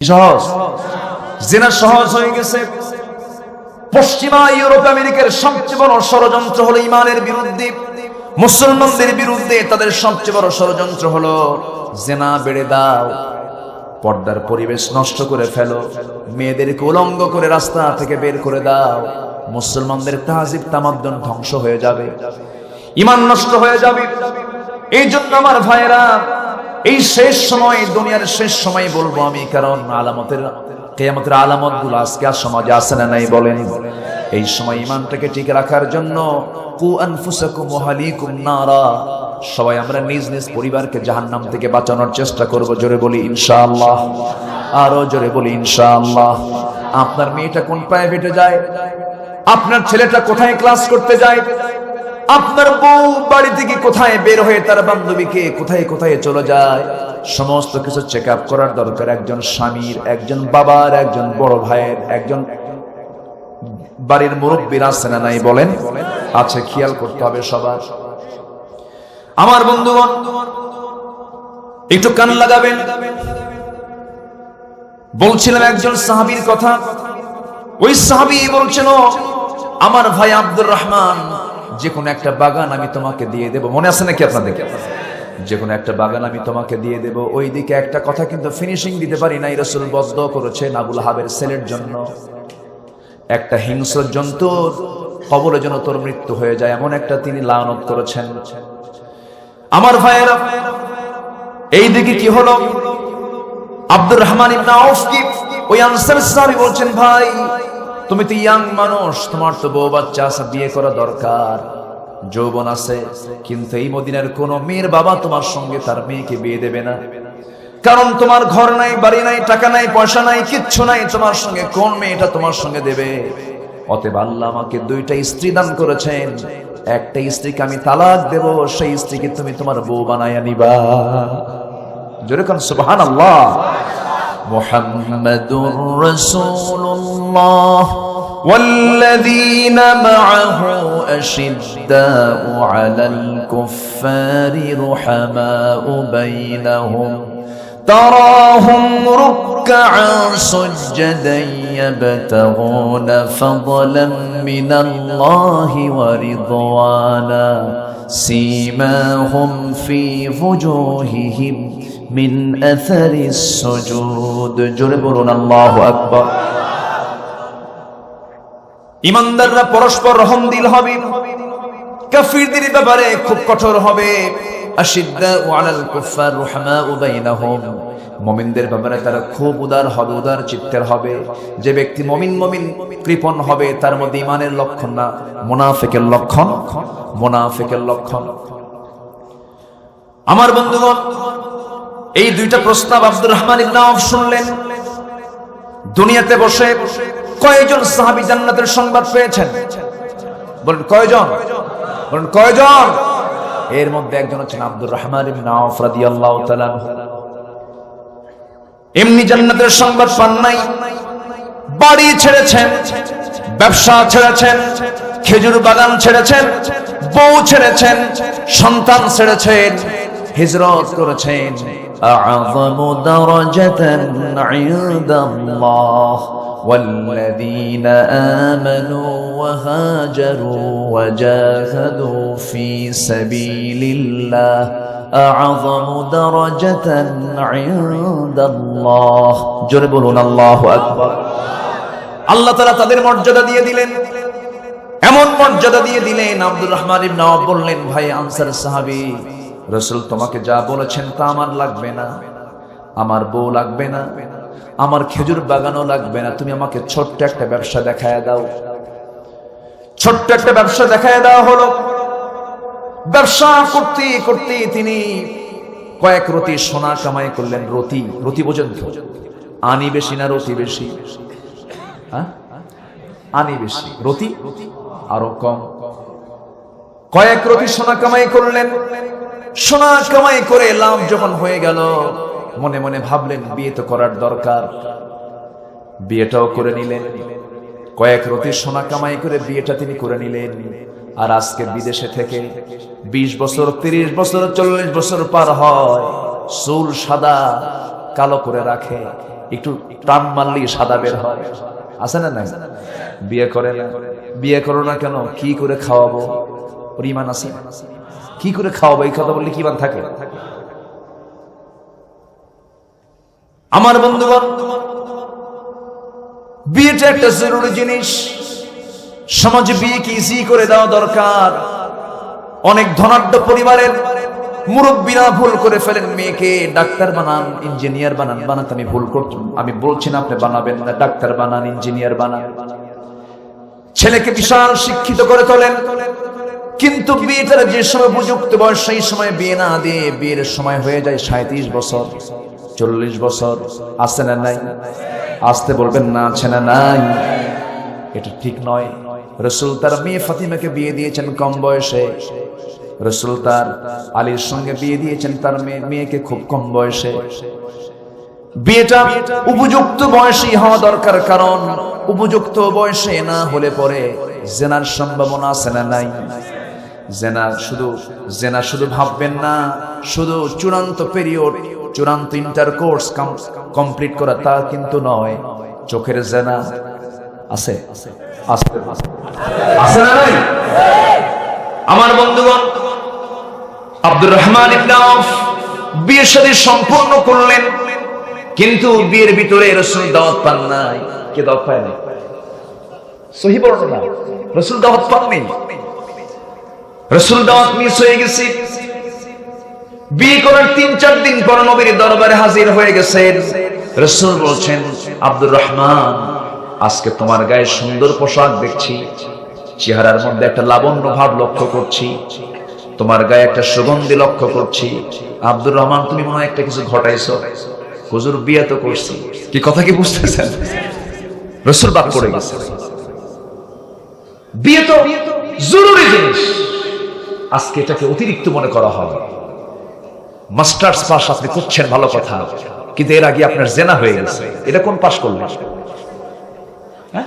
সহজ? জেনা সহজ হয়ে গেছে। পশ্চিমা ইউরোপ, আমেরিকার সবচেয়ে বড় ষড়যন্ত্র হলো ইমানের বিরুদ্ধে। মুসলমানদের বিরুদ্ধে তাদের সবচেয়ে বড় ষড়যন্ত্র হলো জেনা বেড়ে দাও, পর্দার পরিবেশ নষ্ট করে ফেলো, মেয়েদেরকে উলঙ্গ করে রাস্তা থেকে বের করে দাও, মুসলমানদের তাহাজিব তামাদ্দন ধ্বংস হয়ে যাবে, ইমান নষ্ট হয়ে যাবে। এই জন্য আমার ভাইয়েরা এই শেষ সময় দুনিয়ার শেষ সময় বলব আমি, কারণ আলামতের, কেয়ামতের আলামতগুলো আজকে আর সমাজে আসে না, নাই বলেন। এই সময় ইমানটাকে ঠিক রাখার জন্য, কু আনফুসাকুম ওয়াহালিকুম সবাই আমরা নিজ নিজ পরিবারকে জাহান্নাম থেকে বাঁচানোর চেষ্টা করব, জোরে বলি ইনশাআল্লাহ। আরও জোরে বলি ইনশাআল্লাহ। আপনার মেয়েটা কোন প্রাইভেটে যায়? আপনার ছেলেটা কোথায় ক্লাস করতে যায়? আপনার বউ বাড়ি থেকে কোথায় বের হয়ে তার বান্ধবীকে কোথায় কোথায় চলে যায়? সমস্ত কিছু চেক আপ করার দরকার। একজন স্বামীর, একজন বাবার, একজন বড় ভাইয়ের, একজন বাড়ির মুরব্বীর আছে না নাই বলেন? আছে, খেয়াল করতে হবে সবার। আমার বন্ধুগণ, একটু কান লাগাবেন। বলছিলাম একজন সাহাবীর কথা। ওই সাহাবী বলছেন আমার ভাই আব্দুর রহমান যে কোনো একটা বাগান আমি তোমাকে দিয়ে দেব। মনে আছে নাকি আপনাদের? যে কোনো একটা বাগান আমি তোমাকে দিয়ে দেব। ওই দিকে একটা কথা কিন্তু ফিনিশিং দিতে পারি নাই, রসুল বদ্ধ করেছেন আবুল হাবের ছেলের জন্য। একটা হিংস্র জন্তুর কবলে যেন তোর মৃত্যু হয়ে যায়, এমন একটা তিনি লানত করেছেন। আমার ভাইয়েরা এই দিকে কি হলো? আব্দুর রহমান ইবনে আউফ কি? ওই আনসার সাহাবী বলছেন, ভাই তুমি তো ইয়াং মানুষ, তোমার তো বউ বাচ্চা আছে, বিয়ে করা দরকার। যৌবন আছে, কিন্তু এই মদিনের কোন মেয়ের বাবা তোমার সঙ্গে তার মেয়েকে বিয়ে দেবে না। কারণ তোমার ঘর নাই, বাড়ি নাই, টাকা নাই, পয়সা নাই, কিচ্ছু নাই, তোমার সঙ্গে কোন মেয়েটা তোমার সঙ্গে দেবে? অতএব আল্লাহ আমাকে দুইটা স্ত্রী দান করেছেন। একটা স্ত্রীকে আমি তালাক দেব, সেই স্ত্রীকে তুমি তোমার বউ বানায় নিবা। যেরকম সুবহান আল্লাহ মোহাম্মদুর রসুল্লাহ الله والذين معه أشداء على الكفار رحماء بينهم تراهم ركعا سجدا يبتغون فضلا من الله ورضوانا سيماهم في وجوههم من أثر السجود. جربرنا الله أكبر. ইমানদাররা পরস্পর রহম দিল হবে। কাফিরদের ব্যাপারে খুব কঠোর হবে। মুমিনদের ব্যাপারে তারা খুব উদার উদার চিত্তের হবে। যে ব্যক্তি মমিন মমিন হবে, তার মধ্যে ইমানের লক্ষণ না, মুনাফিকের লক্ষণ মুনাফিকের লক্ষণ। আমার বন্ধুগণ, এই দুইটা প্রস্তাব আব্দুর রহমান ইবনে আউফ শুনলেন। দুনিয়াতে বসে বসে কয়জন সাহাবি জান্নাতের সংবাদ পেয়েছেন? বলেন, কয়জন? বলেন, কয়জন? এর মধ্যে একজন হচ্ছেন আব্দুর রহমান ইবনে আউফ রাদিয়াল্লাহু তাআলা এমনি জান্নাতের সংবাদ পান নাই। বাড়ি ছেড়েছেন, ব্যবসা ছেড়েছেন, খেজুর বাগান ছেড়েছেন, বউ ছেড়েছেন, সন্তান ছেড়েছেন, হিজরত করেছেন। আযমু দারাজাতান ইনদাল্লাহ। والذين آمنوا وهاجروا وجاهدوا في سبيل الله أعظم درجة عند الله جربون الله أكبر আল্লাহ তারা তাদের মর্যাদা দিয়ে দিলেন এমন মর্যাদা দিয়ে দিলেন আব্দুর রহমান ইবনে আওফ বললেন ভাই আনসার সাহাবী রসুল তোমাকে যা বলেছেন তা আমার লাগবে না আমার বউ লাগবে না আমার খেজুর বাগানও লাগবে না। তুমি আমাকে ছোট্ট একটা ব্যবসা দেখায় দাও। ছোট্ট একটা ব্যবসা দেখায় দেওয়া হলো। ব্যবসা করতে করতে তিনি কয়েক রতি সোনা কামাই করলেন। রতি রতি বোঝেন আনি বেশি না রতি বেশি? হ্যাঁ? আনি বেশি। রতি? আরও কম। কয়েক রতি সোনা কামাই করলেন। সোনা কামাই করে লাভ যখন হয়ে গেল মনে মনে ভাবলেন, বিয়ে তো করার দরকার। বিয়েটাও করে নিলেন। কয়েক রতি সোনা কামাই করে বিয়েটা তিনি করে নিলেন। আর আজকে বিদেশে থেকে ২০ বছর ৩০ বছর, চল্লিশ বছর পার হয়, চুল সাদা, কালো করে রাখে, একটু টান মারলেই সাদা বের হয়। আছে না নাই? বিয়ে করে না। বিয়ে করো না কেন? কি করে খাওয়াবো? ইমান আছে। কি করে খাওয়াবো? এই কথা বললে কি ইমান থাকে? আমার বন্ধুগণ, বিয়েটা একটা জরুরি জিনিস। সমাজে বিয়েকে ইজি করে দেওয়া দরকার। অনেক ধনাঢ্য পরিবারের মুরব্বীরা ভুল করে ফেলেন, মেয়েকে ডাক্তার বানান ইঞ্জিনিয়ার বানান। বানাতে আমি ভুল করতাম আমি বলছি না, আপনি বানাবেন না, ডাক্তার বানান ইঞ্জিনিয়ার বানান। ছেলেকে বিশাল শিক্ষিত করে তোলেন। কিন্তু বিয়েটার যে সময় উপযুক্ত বয়স, সেই সময় বিয়ে না দিয়ে বিয়ের সময় হয়ে যায় সাঁত্রিশ বছর। চল্লিশ বছর, আছে না নাই? আসতে বলবেন না, আছে না নাই? এটা ঠিক নয়। রসুল তার মেয়ে ফাতিমাকে বিয়ে দিয়েছেন কম বয়সে। রসুল তার আলীর সঙ্গে বিয়ে দিয়েছেন তার মেয়ে, মেয়েকে খুব কম বয়সে। বিয়েটা উপযুক্ত বয়সী হওয়া দরকার, কারণ উপযুক্ত বয়সে না হলে পরে জেনার সম্ভাবনা আছে না নাই? জেনা শুধু জেনা শুধু ভাববেন না, শুধু চূড়ান্ত পিরিয়ড চূড়ান্ত ইন্টার কোর্স কমপ্লিট করা তা কিন্তু নয়। চোখের জেনা আছে। আছে। না নাই? আমার বন্ধুগণ, আব্দুর রহমান বিয়ের সাথে সম্পূর্ণ করলেন, কিন্তু বিয়ের ভিতরে রসুল দাওয়াত পান নাই। কে দাওয়াত পায় না সহি রসুল দাওয়াত পাননি। রসুল দাওয়াত মিস হয়ে গেছে। বিয়ে করার তিন, চার দিন পর নবীর দরবারে হাজির হয়ে গেছেন। রসুল বলছেন, আব্দুর রহমান, আজকে তোমার গায়ে সুন্দর পোশাক দেখছি। চেহারার মধ্যে একটা লাবণ্য ভাব লক্ষ্য করছি। তোমার গায়ে একটা সুগন্ধি লক্ষ্য করছি। আব্দুর রহমান, তুমি মনে একটা কিছু ঘটাইছো। হুজুর, বিয়ে তো করছি। কি কথা কি বুঝতেছেন? রসুল বাদ পড়ে গেছে। বিয়ে তো জরুরি জিনিস। আজকে এটাকে অতিরিক্ত মনে করা হয় মাস্টার্স পাস আপনি করছেন ভালো কথা, কিন্তু এর আগে আপনার জেনা হয়ে গেছে। এটা কোন পাস করলেন? হ্যাঁ?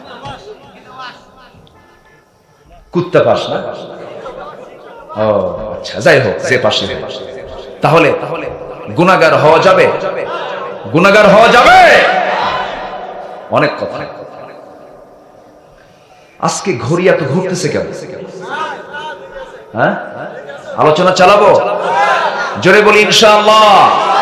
কুত্তা পাস না? আচ্ছা হ্যাঁ? আলোচনা চালাবো? জোরে বলি ইনশাআল্লাহ।